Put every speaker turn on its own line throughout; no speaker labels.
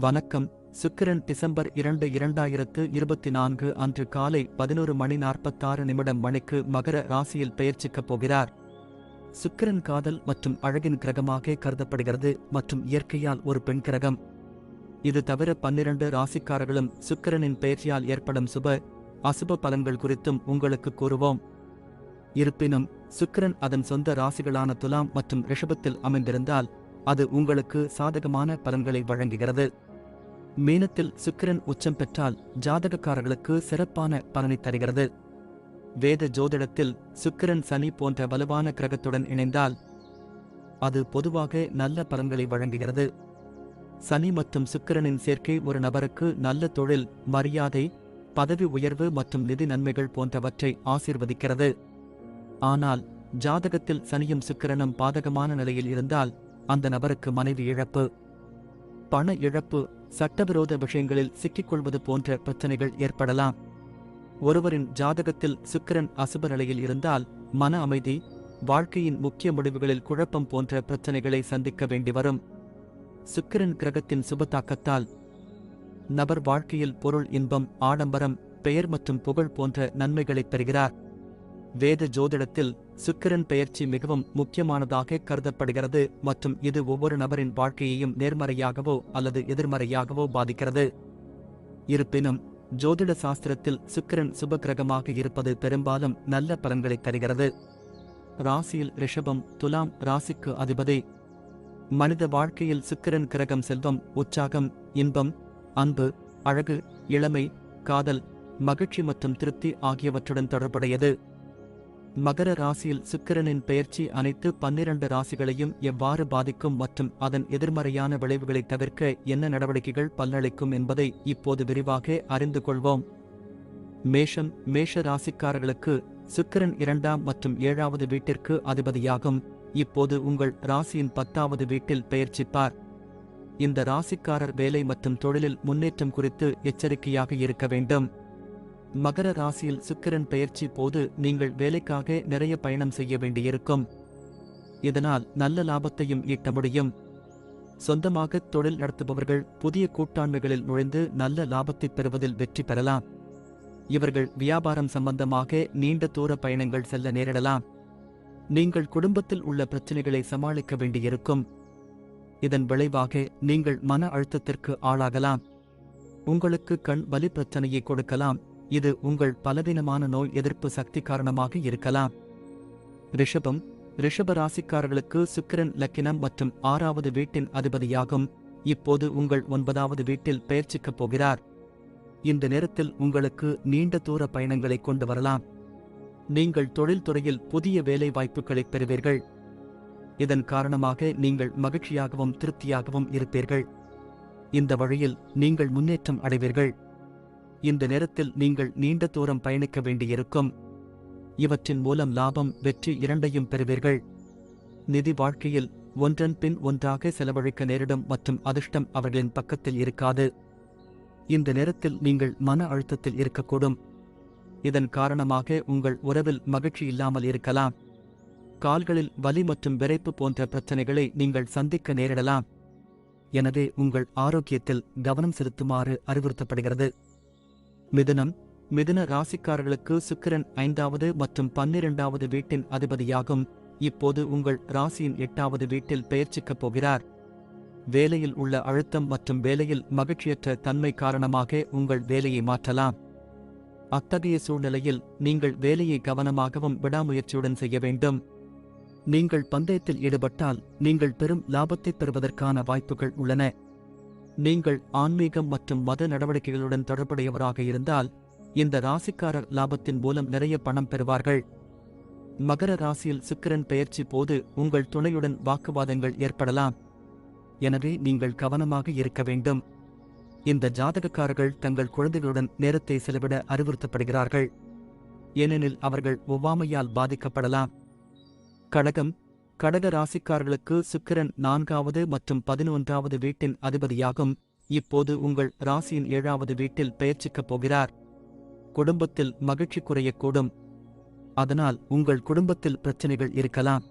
வணக்கம். சுக்கிரன் டிசம்பர் இரண்டு இரண்டாயிரத்து இருபத்தி நான்கு அன்று காலை பதினோரு மணி நாற்பத்தாறு நிமிடம் மணிக்கு மகர ராசியில் பெயர்ச்சிக்கப் போகிறார். சுக்கிரன் காதல் மற்றும் அழகின் கிரகமாக கருதப்படுகிறது மற்றும் இயற்கையால் ஒரு பெண் கிரகம். இது தவிர பன்னிரண்டு ராசிக்காரர்களும் சுக்கிரனின் பெயர்ச்சியால் ஏற்படும் சுப அசுப பலன்கள் குறித்தும் உங்களுக்கு கூறுவோம். இருப்பினும் சுக்கிரன் அதன் சொந்த ராசிகளான துலாம் மற்றும் ரிஷபத்தில் அமைந்திருந்தால் அது உங்களுக்கு சாதகமான பலன்களை வழங்குகிறது. மீனத்தில் சுக்கிரன் உச்சம் பெற்றால் ஜாதகக்காரர்களுக்கு சிறப்பான பலனை தருகிறது. வேத ஜோதிடத்தில் சுக்கிரன் சனி போன்ற வலுவான கிரகத்துடன் இணைந்தால் அது பொதுவாக நல்ல பலன்களை வழங்குகிறது. சனி மற்றும் சுக்கிரனின் சேர்க்கை ஒரு நபருக்கு நல்ல தொழில் மரியாதை பதவி உயர்வு மற்றும் நிதி நன்மைகள் போன்றவற்றை ஆசீர்வதிக்கிறது. ஆனால் ஜாதகத்தில் சனியும் சுக்கிரனும் பாதகமான நிலையில் இருந்தால் அந்த நபருக்கு மனைவி இழப்பு. பண இழப்பு சட்டவிரோத விஷயங்களில் சிக்கிக்கொள்வது போன்ற பிரச்சனைகள் ஏற்படலாம். ஒருவரின் ஜாதகத்தில் சுக்கிரன் அசுப நிலையில் இருந்தால் மன அமைதி வாழ்க்கையின் முக்கிய முடிவுகளில் குழப்பம் போன்ற பிரச்சனைகளை சந்திக்க வேண்டி வரும். சுக்கிரன் கிரகத்தின் சுபத்தாக்கத்தால் நபர் வாழ்க்கையில் பொருள் இன்பம் ஆடம்பரம் பெயர் மற்றும் புகழ் போன்ற நன்மைகளைப் பெறுகிறார். வேத ஜோதிடத்தில் சுக்கிரன் பெயர்ச்சி மிகவும் முக்கியமானதாக கருதப்படுகிறது மற்றும் இது ஒவ்வொரு நபரின் வாழ்க்கையையும் நேர்மறையாகவோ அல்லது எதிர்மறையாகவோ பாதிக்கிறது. இருப்பினும் ஜோதிட சாஸ்திரத்தில் சுக்கிரன் சுபகிரகமாக இருப்பது பெரும்பாலும் நல்ல பலன்களை தருகிறது. ராசியில் ரிஷபம் துலாம் ராசிக்கு அதிபதி. மனித வாழ்க்கையில் சுக்கிரன் கிரகம் செல்வம் உற்சாகம் இன்பம் அன்பு அழகு இளமை காதல் மகிழ்ச்சி மற்றும் திருப்தி ஆகியவற்றுடன் தொடர்புடையது. மகர ராசியில் சுக்கிரனின் பெயர்ச்சி அனைத்து பன்னிரண்டு ராசிகளையும் எவ்வாறு பாதிக்கும் மற்றும் அதன் எதிர்மறையான விளைவுகளை தவிர்க்க என்ன நடவடிக்கைகள் பலனளிக்கும் என்பதை இப்போது விரிவாக அறிந்து கொள்வோம். மேஷம் மேஷ ராசிக்காரர்களுக்கு சுக்கிரன் இரண்டாம் மற்றும் ஏழாவது வீட்டிற்கு அதிபதியாகும். இப்போது உங்கள் ராசியின் பத்தாவது வீட்டில் பெயர்ச்சிப்பார். இந்த ராசிக்காரர் வேலை மற்றும் தொழிலில் முன்னேற்றம் குறித்து எச்சரிக்கையாக இருக்க வேண்டும். மகர ராசியில் சுக்கிரன் பெயர்ச்சி போது நீங்கள் வேலைக்காக நிறைய பயணம் செய்ய வேண்டியிருக்கும். இதனால் நல்ல லாபத்தையும் ஈட்ட முடியும். சொந்தமாக தொழில் நடத்துபவர்கள் புதிய கூட்டாண்மைகளில் நுழைந்து நல்ல லாபத்தை பெறுவதில் வெற்றி பெறலாம். இவர்கள் வியாபாரம் சம்பந்தமாக நீண்ட தூர பயணங்கள் செல்ல நேரிடலாம். நீங்கள் குடும்பத்தில் உள்ள பிரச்சனைகளை சமாளிக்க வேண்டியிருக்கும். இதன் விளைவாக நீங்கள் மன அழுத்தத்திற்கு ஆளாகலாம். உங்களுக்கு கண் வலி பிரச்சனையை கொடுக்கலாம். இது உங்கள் பலவீனமான நோய் எதிர்ப்பு சக்தி காரணமாக இருக்கலாம். ரிஷபம் ரிஷப ராசிக்காரர்களுக்கு சுக்கிரன் லக்கினம் மற்றும் ஆறாவது வீட்டின் அதிபதியாகும். இப்போது உங்கள் ஒன்பதாவது வீட்டில் பெயர்ச்சிக்கப் போகிறார். இந்த நேரத்தில் உங்களுக்கு நீண்ட தூர பயணங்களை கொண்டு வரலாம். நீங்கள் தொழில்துறையில் புதிய வேலை வாய்ப்புகளை பெறுவீர்கள். இதன் காரணமாக நீங்கள் மகிழ்ச்சியாகவும் திருப்தியாகவும் இருப்பீர்கள். இந்த வழியில் நீங்கள் முன்னேற்றம் அடைவீர்கள். இந்த நேரத்தில் நீங்கள் நீண்ட தூரம் பயணிக்க வேண்டியிருக்கும். இவற்றின் மூலம் லாபம் வெற்றி இரண்டையும் பெறுவீர்கள். நிதி வாழ்க்கையில் ஒன்றன் பின் ஒன்றாக செலவழிக்க நேரிடும் மற்றும் அதிர்ஷ்டம் அவர்களின் பக்கத்தில் இருக்காது. இந்த நேரத்தில் நீங்கள் மன அழுத்தத்தில் இருக்கக்கூடும். இதன் காரணமாக உங்கள் உறவில் மகிழ்ச்சி இல்லாமல் இருக்கலாம். கால்களில் வலி மற்றும் விரைப்பு போன்ற பிரச்சனைகளை நீங்கள் சந்திக்க நேரிடலாம். எனவே உங்கள் ஆரோக்கியத்தில் கவனம் செலுத்துமாறு அறிவுறுத்தப்படுகிறது. மிதுனம் மிதன ராசிக்காரர்களுக்கு சுக்கிரன் ஐந்தாவது மற்றும் பன்னிரெண்டாவது வீட்டின் அதிபதியாகும். இப்போது உங்கள் ராசியின் எட்டாவது வீட்டில் பெயர்ச்சிக்கப் போகிறார். வேலையில் உள்ள அழுத்தம் மற்றும் வேலையில் மகிழ்ச்சியற்ற தன்மை காரணமாக உங்கள் வேலையை மாற்றலாம். அத்தகைய சூழ்நிலையில் நீங்கள் வேலையை கவனமாகவும் விடாமுயற்சியுடன் செய்ய வேண்டும். நீங்கள் பந்தயத்தில் ஈடுபட்டால் நீங்கள் பெரும் லாபத்தைப் பெறுவதற்கான வாய்ப்புகள் உள்ளன. நீங்கள் ஆன்மீகம் மற்றும் மத நடவடிக்கைகளுடன் தொடர்புடையவராக இருந்தால் இந்த ராசிக்காரர் லாபத்தின் மூலம் நிறைய பணம் பெறுவார்கள். மகர ராசியில் சுக்கிரன் பெயர்ச்சி போது உங்கள் துணையுடன் வாக்குவாதங்கள் ஏற்படலாம். எனவே நீங்கள் கவனமாக இருக்க வேண்டும். இந்த ஜாதகக்காரர்கள் தங்கள் குழந்தைகளுடன் நேரத்தை செலவிட அறிவுறுத்தப்படுகிறார்கள். ஏனெனில் அவர்கள் ஒவ்வாமையால் பாதிக்கப்படலாம். கடகம் கடக ராசிக்காரர்களுக்கு சுக்கிரன் நான்காவது மற்றும் பதினொன்றாவது வீட்டின் அதிபதியாகும். இப்போது உங்கள் ராசியின் ஏழாவது வீட்டில் பெயர்ச்சிக்கப் போகிறார். குடும்பத்தில் மகிழ்ச்சி குறையக்கூடும். அதனால் உங்கள் குடும்பத்தில் பிரச்சனைகள் இருக்கலாம்.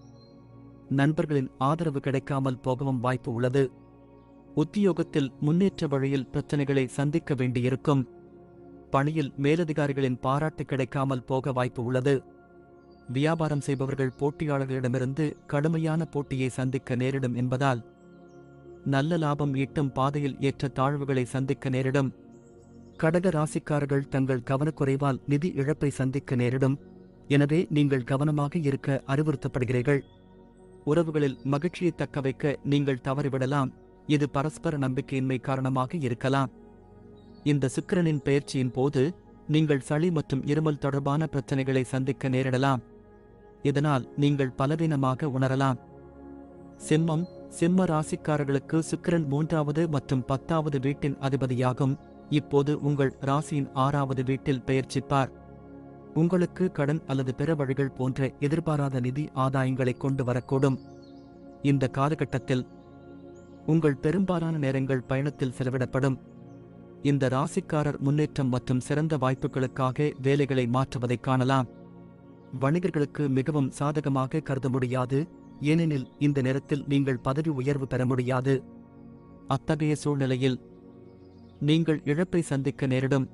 நண்பர்களின் ஆதரவு கிடைக்காமல் போகவும் வாய்ப்பு உள்ளது. உத்தியோகத்தில் முன்னேற்ற வழியில் பிரச்சனைகளை சந்திக்க வேண்டியிருக்கும். பணியில் மேலதிகாரிகளின் பாராட்டு கிடைக்காமல் போக வாய்ப்பு உள்ளது. வியாபாரம் செய்பவர்கள் போட்டியாளர்களிடமிருந்து கடுமையான போட்டியை சந்திக்க நேரிடும் என்பதால் நல்ல லாபம் ஈட்டும் பாதையில் ஏற்ற தாழ்வுகளை சந்திக்க நேரிடும். கடக ராசிக்காரர்கள் தங்கள் கவனக்குறைவால் நிதி இழப்பை சந்திக்க நேரிடும். எனவே நீங்கள் கவனமாக இருக்க அறிவுறுத்தப்படுகிறீர்கள். உறவுகளில் மகிழ்ச்சியை தக்கவைக்க நீங்கள் தவறிவிடலாம். இது பரஸ்பர நம்பிக்கையின்மை காரணமாக இருக்கலாம். இந்த சுக்கிரனின் பெயர்ச்சியின் போது நீங்கள் சளி மற்றும் இருமல் தொடர்பான பிரச்சனைகளை சந்திக்க நேரிடலாம். இதனால் நீங்கள் பலவீனமாக உணரலாம். சிம்மம் சிம்ம ராசிக்காரர்களுக்கு சுக்கிரன் மூன்றாவது மற்றும் பத்தாவது வீட்டின் அதிபதியாகும். இப்போது உங்கள் ராசியின் ஆறாவது வீட்டில் பெயர்ச்சிப்பார். உங்களுக்கு கடன் அல்லது பிற வழிகள் போன்ற எதிர்பாராத நிதி ஆதாயங்களை கொண்டு வரக்கூடும். இந்த காலகட்டத்தில் உங்கள் பெரும்பாலான நேரங்கள் பயணத்தில் செலவிடப்படும். இந்த ராசிக்காரர் முன்னேற்றம் மற்றும் சிறந்த வாய்ப்புகளுக்காக வேலைகளை மாற்றுவதைக் காணலாம். வணிகர்களுக்கு மிகவும் சாதகமாக கருத முடியாது ஏனெனில் இந்த நேரத்தில் நீங்கள் பதவி உயர்வு பெற முடியாது. அத்தகைய சூழ்நிலையில் நீங்கள் இழப்பை சந்திக்க நேரிடும்.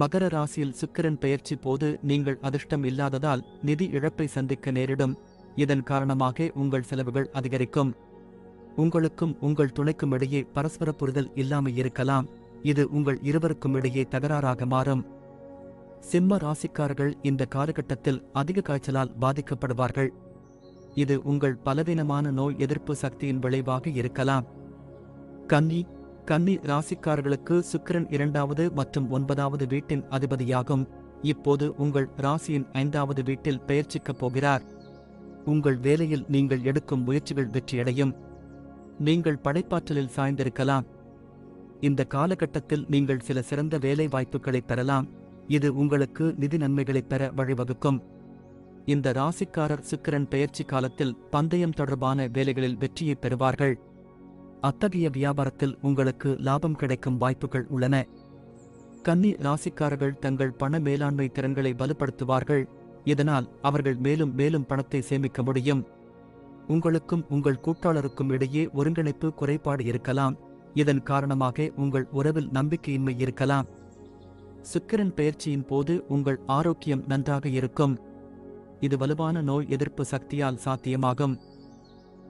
மகர ராசியில் சுக்கிரன் பெயர்ச்சி போது நீங்கள் அதிர்ஷ்டம் இல்லாததால் நிதி இழப்பை சந்திக்க நேரிடும். இதன் காரணமாக உங்கள் செலவுகள் அதிகரிக்கும். உங்களுக்கும் உங்கள் துணைக்கும் இடையே பரஸ்பர புரிதல் இல்லாமல் இருக்கலாம். இது உங்கள் இருவருக்கும் இடையே தகராறாக மாறும். சிம்ம ராசிக்காரர்கள் இந்த காலகட்டத்தில் அதிக காய்ச்சலால் பாதிக்கப்படுவார்கள். இது உங்கள் பலவீனமான நோய் எதிர்ப்பு சக்தியின் விளைவாக இருக்கலாம். கன்னி கன்னி ராசிக்காரர்களுக்கு சுக்கிரன் இரண்டாவது மற்றும் ஒன்பதாவது வீட்டின் அதிபதியாகும். இப்போது உங்கள் ராசியின் ஐந்தாவது வீட்டில் பெயர்ச்சிக்கப் போகிறார். உங்கள் வேலையில் நீங்கள் எடுக்கும் முயற்சிகள் வெற்றியடையும். நீங்கள் படைப்பாற்றலில் சாய்ந்திருக்கலாம். இந்த காலகட்டத்தில் நீங்கள் சில சிறந்த வேலை வாய்ப்புகளை பெறலாம். இது உங்களுக்கு நிதி நன்மைகளை பெற வழிவகுக்கும். இந்த ராசிக்காரர் சுக்கிரன் பெயர்ச்சி காலத்தில் பந்தயம் தொடர்பான வேலைகளில் வெற்றியை பெறுவார்கள். அத்தகைய வியாபாரத்தில் உங்களுக்கு லாபம் கிடைக்கும் வாய்ப்புகள் உள்ளன. கன்னி ராசிக்காரர்கள் தங்கள் பண மேலாண்மை திறன்களை வலுப்படுத்துவார்கள். இதனால் அவர்கள் மேலும் மேலும் பணத்தை சேமிக்க முடியும். உங்களுக்கும் உங்கள் கூட்டாளருக்கும் இடையே ஒருங்கிணைப்பு குறைபாடு இருக்கலாம். இதன் காரணமாக உங்கள் உறவில் நம்பிக்கையின்மை இருக்கலாம். சுக்கிரன் பெயர்ச்சியின் போது உங்கள் ஆரோக்கியம் நன்றாக இருக்கும். இது வலுவான நோய் எதிர்ப்பு சக்தியால் சாத்தியமாகும்.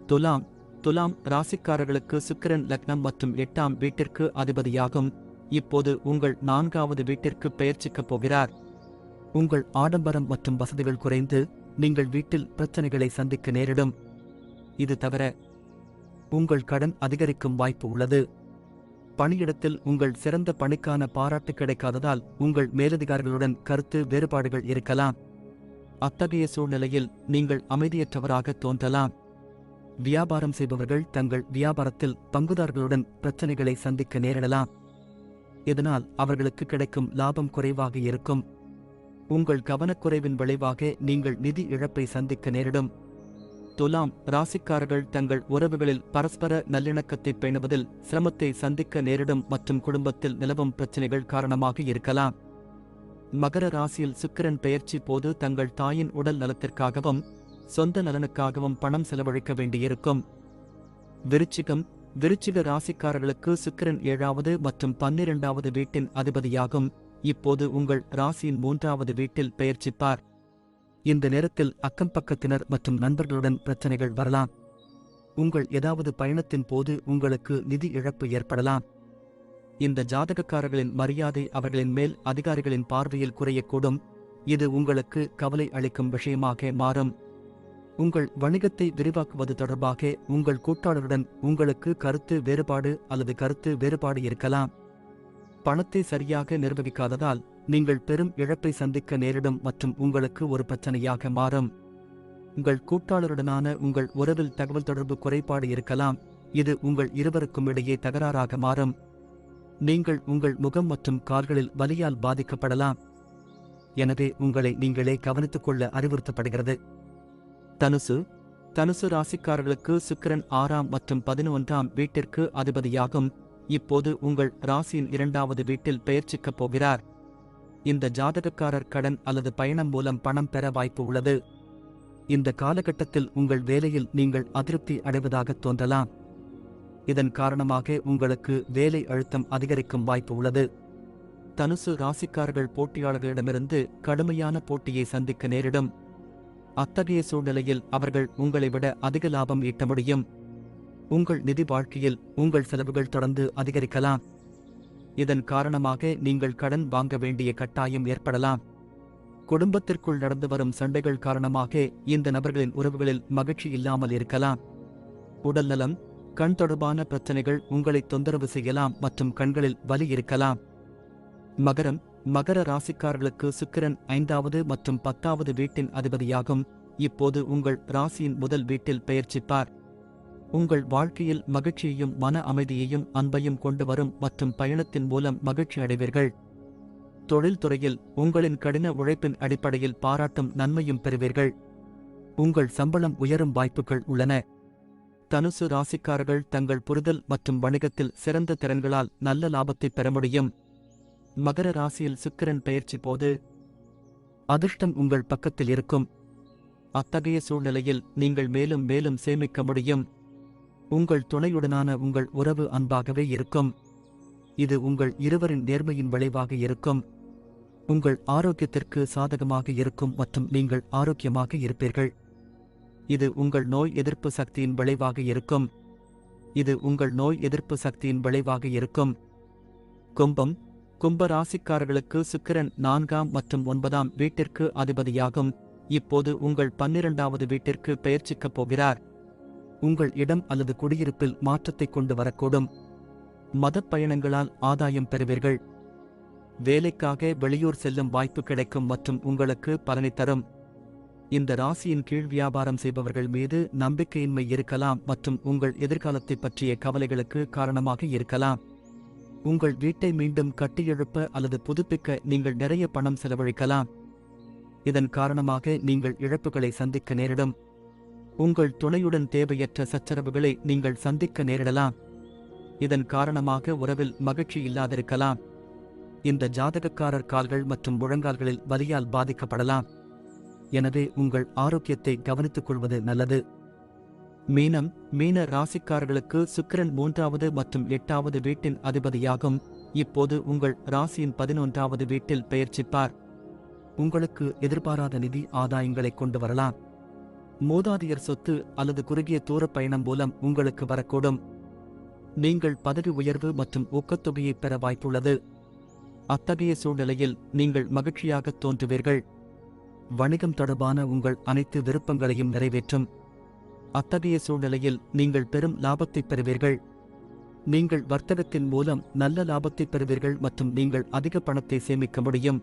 துலாம் துலாம் ராசிக்காரர்களுக்கு சுக்கிரன் லக்னம் மற்றும் எட்டாம் வீட்டிற்கு அதிபதியாகும். இப்போது உங்கள் நான்காவது வீட்டிற்கு பெயர்ச்சிக்கப் போகிறார். உங்கள் ஆடம்பரம் மற்றும் வசதிகள் குறைந்து நீங்கள் வீட்டில் பிரச்சனைகளை சந்திக்க நேரிடும். இது தவிர உங்கள் கடன் அதிகரிக்கும் வாய்ப்பு உள்ளது. பணியிடத்தில் உங்கள் சிறந்த பணிக்கான பாராட்டு கிடைக்காததால் உங்கள் மேலதிகாரிகளுடன் கருத்து வேறுபாடுகள் இருக்கலாம். அத்தகைய சூழ்நிலையில் நீங்கள் அமைதியற்றவராக தோன்றலாம். வியாபாரம் செய்பவர்கள் தங்கள் வியாபாரத்தில் பங்குதாரர்களுடன் பிரச்சனைகளை சந்திக்க நேரிடலாம். இதனால் அவர்களுக்கு கிடைக்கும் லாபம் குறைவாக இருக்கும். உங்கள் கவனக்குறைவின் விளைவாக நீங்கள் நிதி இழப்பை சந்திக்க நேரிடும். துலாம் ராசிக்காரர்கள் தங்கள் உறவுகளில் பரஸ்பர நல்லிணக்கத்தை பேணுவதில் சிரமத்தை சந்திக்க நேரிடும் மற்றும் குடும்பத்தில் நிலவும் பிரச்சனைகள் காரணமாக இருக்கலாம். மகர ராசியில் சுக்கிரன் பெயர்ச்சி போது தங்கள் தாயின் உடல் நலத்திற்காகவும் சொந்த நலனுக்காகவும் பணம் செலவழிக்க வேண்டியிருக்கும். விருச்சிகம் விருச்சிக ராசிக்காரர்களுக்கு சுக்கிரன் ஏழாவது மற்றும் பன்னிரண்டாவது வீட்டின் அதிபதியாகும். இப்போது உங்கள் ராசியின் மூன்றாவது வீட்டில் பெயர்ச்சிப்பார். இந்த நேரத்தில் அக்கம் பக்கத்தினர் மற்றும் நண்பர்களுடன் பிரச்சனைகள் வரலாம். உங்கள் ஏதாவது பயணத்தின் போது உங்களுக்கு நிதி இழப்பு ஏற்படலாம். இந்த ஜாதகக்காரர்களின் மரியாதை அவர்களின் மேல் அதிகாரிகளின் பார்வையில் குறையக்கூடும். இது உங்களுக்கு கவலை அளிக்கும் விஷயமாக மாறும். உங்கள் வணிகத்தை விரிவாக்குவது தொடர்பாக உங்கள் கூட்டாளருடன் உங்களுக்கு கருத்து வேறுபாடு அல்லது கருத்து வேறுபாடு இருக்கலாம். பணத்தை சரியாக நிர்வகிக்காததால் நீங்கள் பெரும் இழப்பை சந்திக்க நேரிடும் மற்றும் உங்களுக்கு ஒரு பிரச்சனையாக மாறும். உங்கள் கூட்டாளருடனான உங்கள் உறவில் தகவல் தொடர்பு குறைபாடு இருக்கலாம். இது உங்கள் இருவருக்கும் இடையே தகராறாக மாறும். நீங்கள் உங்கள் முகம் மற்றும் கால்களில் வலியால் பாதிக்கப்படலாம். எனவே உங்களை நீங்களே கவனித்துக் கொள்ள அறிவுறுத்தப்படுகிறது. தனுசு. தனுசு ராசிக்காரர்களுக்கு சுக்கிரன் ஆறாம் மற்றும் பதினொன்றாம் வீட்டிற்கு அதிபதியாகும். இப்போது உங்கள் ராசியின் இரண்டாவது வீட்டில் பெயர்ச்சிக்கப் போகிறார். இந்த ஜாதகக்காரர் கடன் அல்லது பயணம் மூலம் பணம் பெற வாய்ப்பு உள்ளது. இந்த காலகட்டத்தில் உங்கள் வேலையில் நீங்கள் அதிருப்தி அடைவதாக தோன்றலாம். இதன் காரணமாக உங்களுக்கு வேலை அழுத்தம் அதிகரிக்கும் வாய்ப்பு உள்ளது. தனுசு ராசிக்காரர்கள் போட்டியாளர்களிடமிருந்து கடுமையான போட்டியை சந்திக்க நேரிடும். அத்தகைய சூழ்நிலையில் அவர்கள் உங்களை விட அதிக லாபம் ஈட்ட முடியும். உங்கள் நிதி வாழ்க்கையில் உங்கள் செலவுகள் தொடர்ந்து அதிகரிக்கலாம். இதன் காரணமாக நீங்கள் கடன் வாங்க வேண்டிய கட்டாயம் ஏற்படலாம். குடும்பத்திற்குள் நடந்து வரும் சண்டைகள் காரணமாக இந்த நபர்களின் உறவுகளில் மகிழ்ச்சி இல்லாமல் இருக்கலாம். உடல்நலம் கண் தொடர்பான பிரச்சனைகள் உங்களை தொந்தரவு செய்யலாம் மற்றும் கண்களில் வலி இருக்கலாம். மகரம் மகர ராசிக்காரர்களுக்கு சுக்கிரன் ஐந்தாவது மற்றும் பத்தாவது வீட்டின் அதிபதியாகும். இப்போது உங்கள் ராசியின் முதல் வீட்டில் பெயர்ச்சிப்பார். உங்கள் வாழ்க்கையில் மகிழ்ச்சியையும் மன அமைதியையும் அன்பையும் கொண்டு வரும் மற்றும் பயணத்தின் மூலம் மகிழ்ச்சி அடைவீர்கள். தொழில்துறையில் உங்களின் கடின உழைப்பின் அடிப்படையில் பாராட்டும் நன்மையும் பெறுவீர்கள். உங்கள் சம்பளம் உயரும் வாய்ப்புகள் உள்ளன. தனுசு ராசிக்காரர்கள் தங்கள் புரிதல் மற்றும் வணிகத்தில் சிறந்த திறன்களால் நல்ல லாபத்தை பெற முடியும். மகர ராசியில் சுக்கிரன் பெயர்ச்சி போது அதிர்ஷ்டம் உங்கள் பக்கத்தில் இருக்கும். அத்தகைய சூழ்நிலையில் நீங்கள் மேலும் மேலும் சேமிக்க முடியும். உங்கள் துணையுடனான உங்கள் உறவு அன்பாகவே இருக்கும். இது உங்கள் இருவரின் நேர்மையின் விளைவாக இருக்கும். உங்கள் ஆரோக்கியத்திற்கு சாதகமாக இருக்கும் மற்றும் நீங்கள் ஆரோக்கியமாக இருப்பீர்கள். இது உங்கள் நோய் எதிர்ப்பு சக்தியின் விளைவாக இருக்கும். இது உங்கள் நோய் எதிர்ப்பு சக்தியின் விளைவாக இருக்கும். கும்பம் கும்ப ராசிக்காரர்களுக்கு சுக்கிரன் நான்காம் மற்றும் ஒன்பதாம் வீட்டிற்கு அதிபதியாகும். இப்போது உங்கள் பன்னிரண்டாவது வீட்டிற்கு பெயர்ச்சிக்கப் போகிறார். உங்கள் இடம் அல்லது குடியிருப்பில் மாற்றத்தை கொண்டு வரக்கூடும். மதப் பயணங்களால் ஆதாயம் பெறுவீர்கள். வேலைக்காக வெளியூர் செல்லும் வாய்ப்பு கிடைக்கும் மற்றும் உங்களுக்கு பலனை தரும். இந்த ராசியின் கீழ் வியாபாரம் செய்பவர்கள் மீது நம்பிக்கையின்மை இருக்கலாம் மற்றும் உங்கள் எதிர்காலத்தை பற்றிய கவலைகளுக்கு காரணமாக இருக்கலாம். உங்கள் வீட்டை மீண்டும் கட்டியெழுப்ப அல்லது புதுப்பிக்க நீங்கள் நிறைய பணம் செலவழிக்கலாம். இதன் காரணமாக நீங்கள் இழப்புகளை சந்திக்க நேரிடும். உங்கள் துணையுடன் தேவையற்ற சச்சரவுகளை நீங்கள் சந்திக்க நேரிடலாம். இதன் காரணமாக உறவில் மகிழ்ச்சி இல்லாதிருக்கலாம். இந்த ஜாதகக்காரர் கால்கள் மற்றும் முழங்கால்களில் வலியால் பாதிக்கப்படலாம். எனவே உங்கள் ஆரோக்கியத்தை கவனித்துக் கொள்வது நல்லது. மீனம் மீன ராசிக்காரர்களுக்கு சுக்கிரன் மூன்றாவது மற்றும் எட்டாவது வீட்டின் அதிபதியாகும். இப்போது உங்கள் ராசியின் பதினொன்றாவது வீட்டில் பெயர்ச்சிப்பார். உங்களுக்கு எதிர்பாராத நிதி ஆதாயங்களை கொண்டு வரலாம். மூதாதையர் சொத்து அல்லது குறுகிய தூர பயணம் மூலம் உங்களுக்கு வரக்கூடும். நீங்கள் பதவி உயர்வு மற்றும் ஊக்கத்தொகையை பெற வாய்ப்புள்ளது. அத்தகைய சூழ்நிலையில் நீங்கள் மகிழ்ச்சியாக தோன்றுவீர்கள். வணிகம் தொடர்பான உங்கள் அனைத்து விருப்பங்களையும் நிறைவேற்றும். அத்தகைய சூழ்நிலையில் நீங்கள் பெரும் லாபத்தை பெறுவீர்கள். நீங்கள் வர்த்தகத்தின் மூலம் நல்ல லாபத்தை பெறுவீர்கள் மற்றும் நீங்கள் அதிக பணத்தை சேமிக்க முடியும்.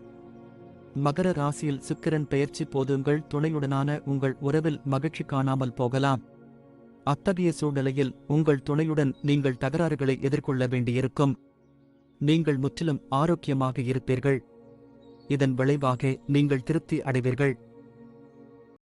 மகர ராசியில் சுக்கிரன் பெயர்ச்சி போது உங்கள் துணையுடனான உங்கள் உறவில் மகிழ்ச்சி காணாமல் போகலாம். அத்தகைய சூழ்நிலையில் உங்கள் துணையுடன் நீங்கள் தகராறுகளை எதிர்கொள்ள வேண்டியிருக்கும். நீங்கள் முற்றிலும் ஆரோக்கியமாக இருப்பீர்கள். இதன் விளைவாக நீங்கள் திருப்தி அடைவீர்கள்.